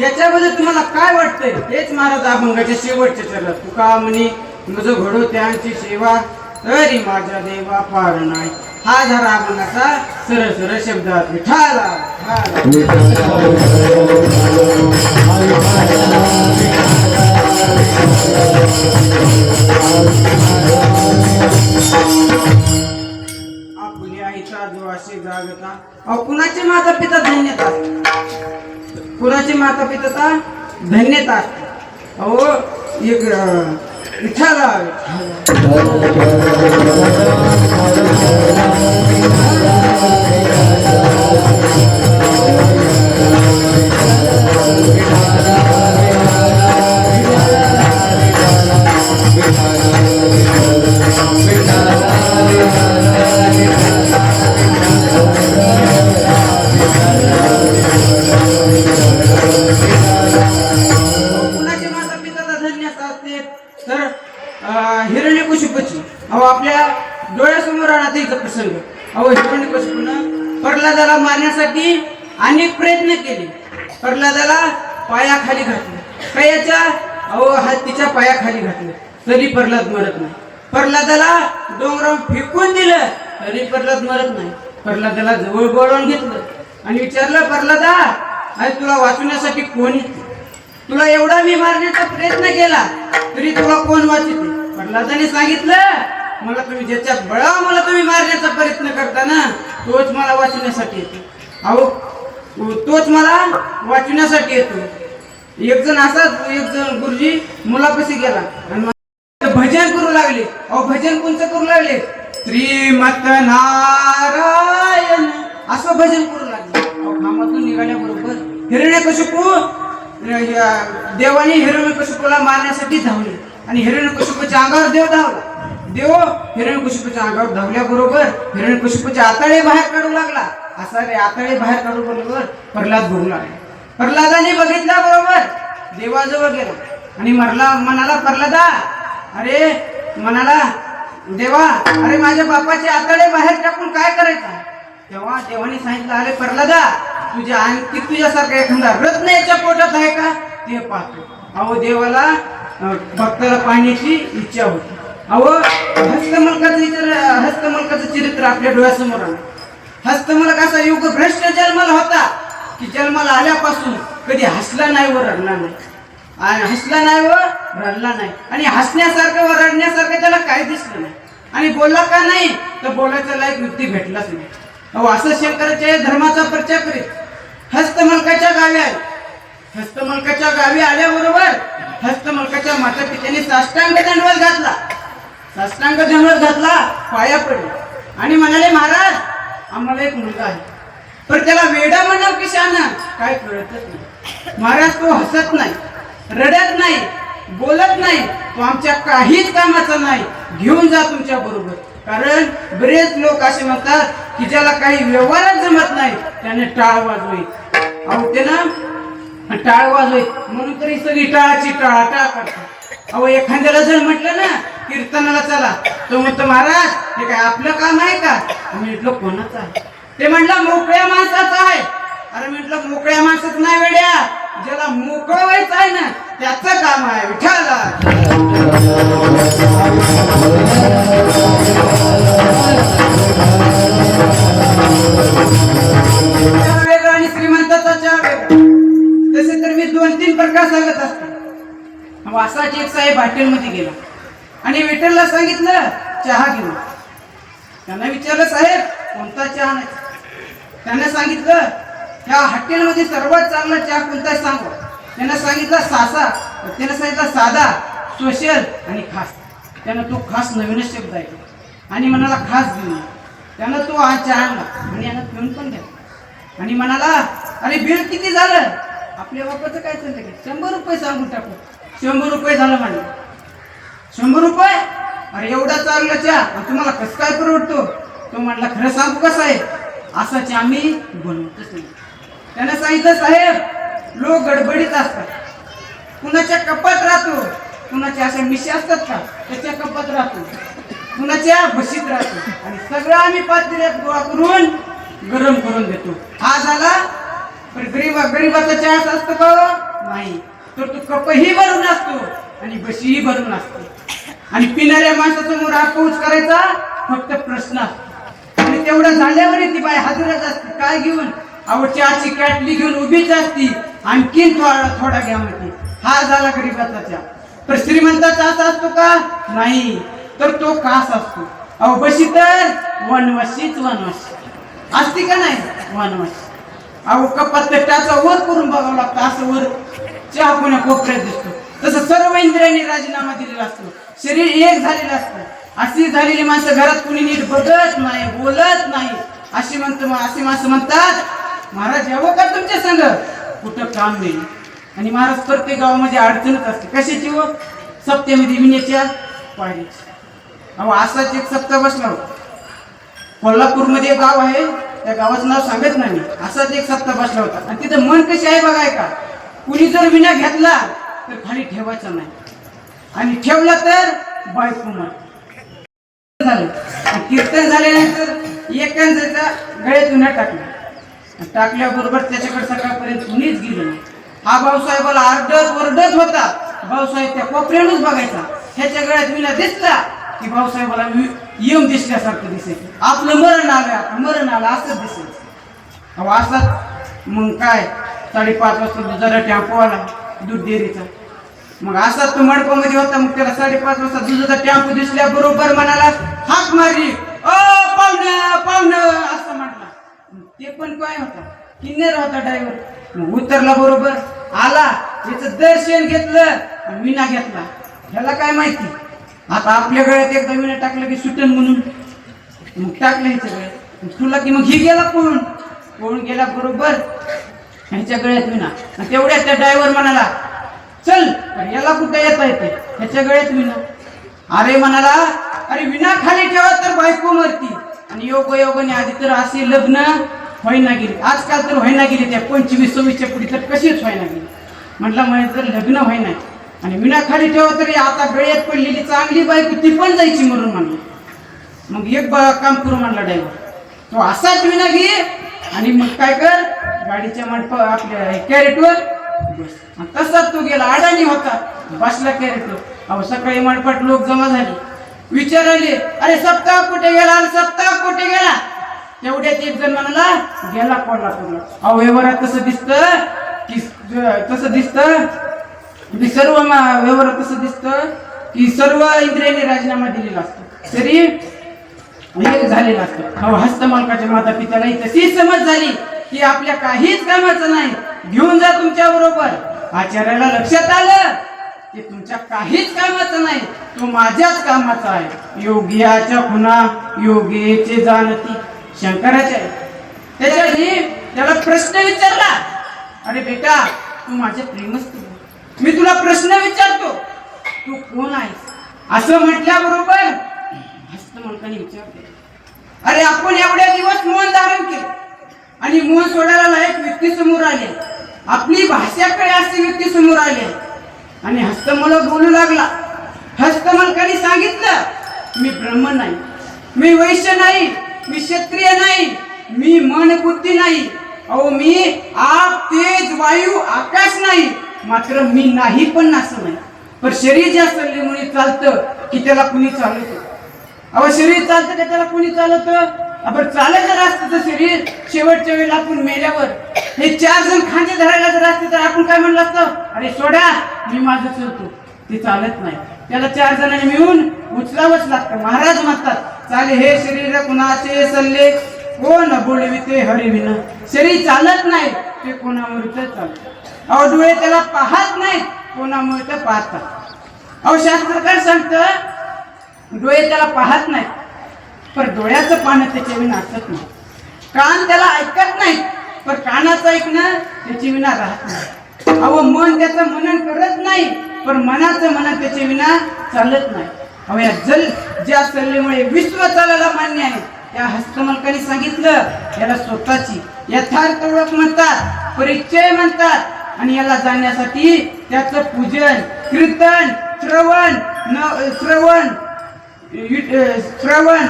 याच्यामध्ये तुम्हाला काय वाटतंय? हेच महाराज अभंगाच्या शेवटचे चरणात तुका म्हणे मज घडो त्यांची सेवा तरी माझ्या देवा पार नाही. हा झाला अभंगाचा सरळ सरळ शब्दात विठाला विठाला. आपली आईचा जो असे जागता. अहो कुणाचे माता पिता धन्यता कुणाचे माता पिता धन्यता अहो एक अं, विठाला करण्यासाठी अनेक प्रयत्न केले. प्रल्हादाला पायाखाली घातले. कयाच्या अहो हत्तीच्या पायाखाली घातले. तरी प्रल्हाद मरत नाही. प्रल्हादाला डोंगरावर फेकून दिलं तरी प्रल्हाद मरत नाही. प्रल्हादाला जवळ बोलवून घेतलं आणि विचारलं प्रल्हादा अरे तुला वाचवण्यासाठी कोणी तुला एवढा मी मारण्याचा प्रयत्न केला तरी तुला कोण वाचते प्रल्हादाने सांगितलं मला तुम्ही ज्याच्या बळावा मला तुम्ही मारण्याचा प्रयत्न करता ना तोच मला वाचवण्यासाठी येतो. अहो तोच मला वाचवण्यासाठी येतो. एक जण असाच एक जण गुरुजी मुलापाशी गेला. आणि भजन करू लागले. अहो भजन कोणचं करू लागले? श्रीमत नारायण. असं भजन करू लागले. अहो कामातून निघाल्याबरोबर हिरण्यकशिपू या देवाने हिरण्यकशिपूला मारण्यासाठी धावले. आणि हिरण्यकशिपूच्या अंगावर देव धावला. देव हिरण्यकशिपूच्या अंगावर धावल्याबरोबर हिरण्यकशिपूच्या आतळे बाहेर काढू लागला. असा रे आतळे बाहेर काढू बरोबर प्रल्हाद भोगू लागला. प्रल्हादाने बघितल्याबरोबर देवाजवळ गेला. आणि मरला म्हणाला प्रल्हादा अरे म्हणाला देवा अरे माझ्या बापाचे आतळे बाहेर टाकून काय करायचं? तेव्हा देवाने सांगितलं अरे प्रल्हादा तुझ्या आणखी तुझ्यासारखा एखादा रत्न याच्या पोटात आहे का? ते पाहतो. अहो देवाला भक्ताला पाहण्याची इच्छा होती. अहो हस्तमलकाचं इतर हस्तमलकाचं चरित्र आपल्या डोळ्यासमोर आलं. हस्तमलक असा युग भ्रष्ट जन्माला होता की जन्माला आल्यापासून कधी हसला नाही व रडला नाही. आणि हसला नाही व रडला नाही. आणि हसण्यासारखं व रडण्यासारखं त्याला काही दिसलं नाही. आणि बोलला का नाही तर बोलायचा लायक व्यक्ती भेटलाच नाही. अहो असं शंकराच्या धर्माचा प्रचार करीत हस्तमलकाच्या गावी आले. हस्तमलकाच्या गावी आल्याबरोबर हस्तमलकाच्या माता पित्याने साष्टांग दंडवत घातला. साष्टांग जंगलात घातला पाया पडले. आणि म्हणाले महाराज आम्हाला एक मुलगा आहे. पण त्याला वेडा म्हणा की शाना काय कळतच नाही. महाराज तो हसत नाही रडत नाही बोलत नाही. तो आमच्या काहीच कामाचा नाही. घेऊन जा तुमच्या बरोबर. कारण बरेच लोक असे म्हणतात की ज्याला काही व्यवहारच जमत नाही त्याने टाळ वाजवी. अहो त्यानं टाळ वाजवी. म्हणून तरी सगळी टाळाची टाळा टाळ करतात. अहो एखाद्याला जर म्हटलं ना कीर्तनाला चला. तो म्हणतो महाराज हे काय आपलं काम आहे का? मी म्हटलं कोणाचं आहे? ते म्हटलं मोकळ्या माणसाचं आहे. अरे म्हटलं मोकळ्या माणसाचं नाही वेड्या. ज्याला मोकळं व्हायचं आहे ना त्याचं काम आहे. विठाला वेगळं आणि श्रीमंताचा चहा वेगळा तसे तर मी दोन तीन प्रकार सांगत असतो. वासाची एक साहेब हॉटेलमध्ये गेला. आणि वेटरला सांगितलं चहा घेऊन. त्यांना विचारलं साहेब कोणता चहा नाही? त्यांना सांगितलं ह्या हॉटेलमध्ये सर्वात चांगला चहा कोणता आहे सांगू? त्यांना सांगितला सासा. त्यांना सांगितलं साधा सोशल आणि खास. त्यानं तो खास नवीनच शब्द आहे. आणि म्हणाला खास घेऊन त्यानं तो हा चहा आणला. आणि यानं पिऊन पण घ्या. आणि म्हणाला अरे बिल किती झालं? आपल्या बापाचं काय चाललं शंभर रुपये सांगून टाकू. शंभर रुपये झालं माझे. शंभर रुपये? अरे एवढा चालला चहा. तुम्हाला कसं काय परवडतो? तो म्हटला खरं सांगू कसं आहे असा चहा आम्ही बनवतच नाही. त्यानं सांगितलं साहेब लोक गडबडीत असतात. कुणाच्या कपात राहतो कुणाच्या अशा मिशी असतात का त्याच्या कपात राहतो. कुणाच्या बशीत राहतो. आणि सगळं आम्ही पातळीत गोळा करून गरम करून देतो. हा झाला. पण गरीबा गरीबाचा चहा असतो का हो? नाही. तर तो कपही भरून असतो आणि बशीही भरून असते आणि पिणाऱ्या माणसासमोर हा करायचा फक्त प्रश्न असतो. आणि तेवढं झाल्यावर ती बाय हजरच असते. काय घेऊन? आवडची चहाची कॅटली घेऊन उभीच असती. आणखीन थोडा थोडा घ्या म्हणते हा झाला गरीबाचा तर श्रीमंताचा असा असतो का? नाही. तर तो कास असतो. अहो बशी तर वनवाशीच वनवाशी. असती का नाही? वनवाशी. अहो कपात तर त्याचा वर करून बघावं लागतं. असं वर चहा कोण्या कोपऱ्यात दिसतो. तसं सर्व इंद्रियांनी राजीनामा दिलेला असतो. शरीर एक झालेलं असतं. अशी झालेली माणसं घरात कुणी नीट बघत नाही बोलत नाही. अशी म्हणत अशी माणसं म्हणतात महाराज यावं का तुमच्या संघ कुठं काम नाही. आणि महाराज प्रत्येक गावामध्ये अडचणच असते. कशाची हो? व सप्तेमध्ये विण्याच्या पायरीची अहो असाच एक सप्ताह बसला होता कोल्हापूरमध्ये एक गाव आहे. त्या गावाचं नाव सांगत नाही असाच एक सप्ताह बसला होता. आणि तिथं मन कशी आहे बघाय का कुणी जर विना घेतला तर खाली ठेवायचा नाही. आणि ठेवला तर बायको मर झालं. आणि कीर्तन झाल्यानंतर एकांचा गळ्यात विना टाकला. टाकल्याबरोबर त्याच्याकडे सकाळपर्यंत कुणीच गेलं नाही. हा भाऊसाहेबाला आरडत ओरडत होता. भाऊसाहेब त्या कोपऱ्यानच बघायचा. ह्याच्या गळ्यात विना दिसला की भाऊसाहेबाला वि- यम दिसल्यासारखं दिसेल आपलं मरण आलं मरण आलं असंच दिसेल अहो असंच मग काय? साडेपाच वाजता जरा टॅम्पो आला दूध डेअरीचा. मग असा तो मडपामध्ये होता मग त्याला साडेपाच वाजता दुधाचा टॅम्पो दिसल्या बरोबर म्हणाला हाक मारली. अ पाहुणं पाहुणं असं म्हटला ते पण काय होता? किन्नेर होता ड्रायव्हर मग उतरला बरोबर आला त्याचं दर्शन घेतलं आणि विना घेतला. ह्याला काय माहिती? आता आपल्या गळ्यात एकदा विना टाकलं की सुटन म्हणून. मग टाकलं ह्याच्या गळ्यात. तुला की मग ही गेला पळून. पळून गेला बरोबर ह्याच्या गळ्यात विना तेवढ्या त्या ड्रायव्हर म्हणाला चल याला कुठं येता येते ह्याच्या गळ्यात विना अरे म्हणाला अरे विना खाली ठेवा तर बायको मरती आणि योग योगाने आधी तर असे लग्न व्हायना गेली. आजकाल तर व्हायना गेली त्या पंचवीस सव्वीसच्या पुढे तर कशीच व्हायना गेली. म्हटलं म्हणजे तर लग्न व्हायना आणि विना खाली ठेवा तरी आता गळ्यात पडलेली चांगली बायको ती पण जायची म्हणून म्हणलं. मग एक बा काम करू म्हणला ड्रायव्हर तो असाच विना घे आणि मग काय कर? गाडीच्या मंडप आपल्या कॅरेटवर बस तसाच तो गेला अडाणी होता. बसला कॅरेटवर अहो सकाळी मंडपात लोक जमा झाले. विचारले अरे सप्ताह कुठे गेला? अरे सप्ताह कुठे गेला? तेवढ्याच एक जण म्हणाला गेला कोल्हापूरला. अहो व्यवहारात तसं दिसतं? की तसं दिसतं? की सर्व व्यवहारात तसं दिसतं? की सर्व इंद्रियांनी राजीनामा दिलेला असतो. तरी एक झाले असतो अहो हस्तमालकाच्या माता पित्यालाही तशी समज झाली की आपल्या काहीच कामाचं नाही. घेऊन जा तुमच्या बरोबर. आचार्याला लक्षात आलं की तुमच्या काहीच कामाचं नाही. तो माझ्याच कामाचा आहे. योगियाच्या खुना योगीचे जाणती शंकराचे आहे. त्याच्यासाठी त्याला प्रश्न विचारला. अरे बेटा तू माझे प्रेमच तू मी तुला प्रश्न विचारतो. तू कोण आहेस? असं म्हटल्याबरोबर हस्तमंताने विचारते अरे आपण एवढ्या दिवस मौन धारण केले. आणि मौन सोडायला लायक व्यक्ती समोर आले. आपली भाषाकडे असे व्यक्ती समोर आले. आणि हस्तमल बोलू लागला. हस्तमलकाने सांगितलं. मी ब्रह्म नाही. मी वैश्य नाही. मी क्षत्रिय नाही. मी मन बुद्धी नाही. अहो मी आप तेज वायू आकाश नाही. मात्र मी नाही पण असं नाही. पण शरीर ज्या सल्लेमुळे चालतं की त्याला कुणी चालवतो अहो शरीर चालतं का? त्याला कोणी चालत आपण चालत जर असतं तर शरीर शेवटच्या वेळेला आपण मेल्यावर. हे चार जण खांदे धरायला जर असते तर आपण काय म्हणलं असतं? अरे सोडा मी माझं चलतो. ते चालत नाही. त्याला चार जणांनी मिळून उचलावंच लागतं. महाराज म्हणतात चाले हे शरीर कुणाचे सल्ले? कोण बोलविते हरिविन शरीर चालत नाही. ते कोणामुळे चालत. अहो डोळे त्याला पाहत नाहीत. कोणामुळे तर पाहतात. अहो शास्त्रकार सांगतं डोळे त्याला पाहत नाहीत पण डोळ्याचं पानं त्याच्या विना असत नाही. कान त्याला ऐकत नाहीत पण कानाचं ऐकणं त्याची विना राहत नाही. अहो मन त्याचं मनन करत नाही पण मनाचं मनन त्याच्या विना चालत नाही. अहो या जल ज्या सल्लेमुळे विश्व चालायला मान्य आहे त्या हस्तमलकाने सांगितलं याला स्वतःची यथार्थ ओळख म्हणतात परिचय म्हणतात आणि याला जाण्यासाठी त्याचं पूजन कीर्तन श्रवण न श्रवण श्रवण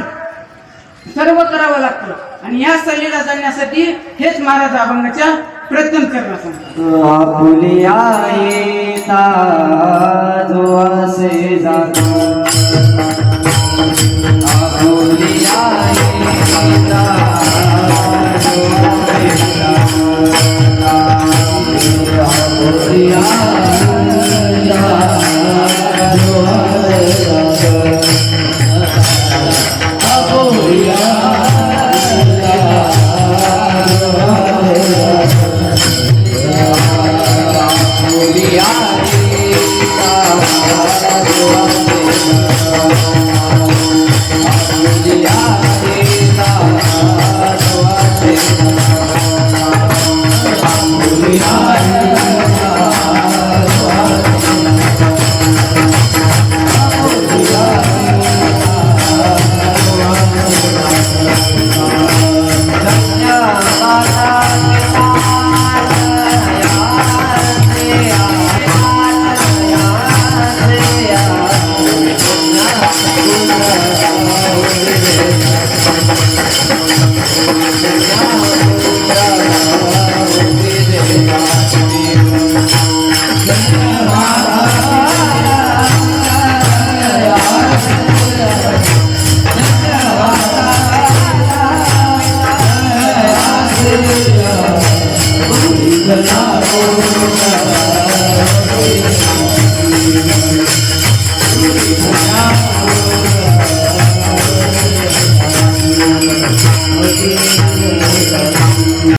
सर्व करावं लागतं. आणि या सल्लीला जाण्यासाठी हेच महाराज अभंगाच्या प्रयत्न चरणा सांगतात. I'm not going.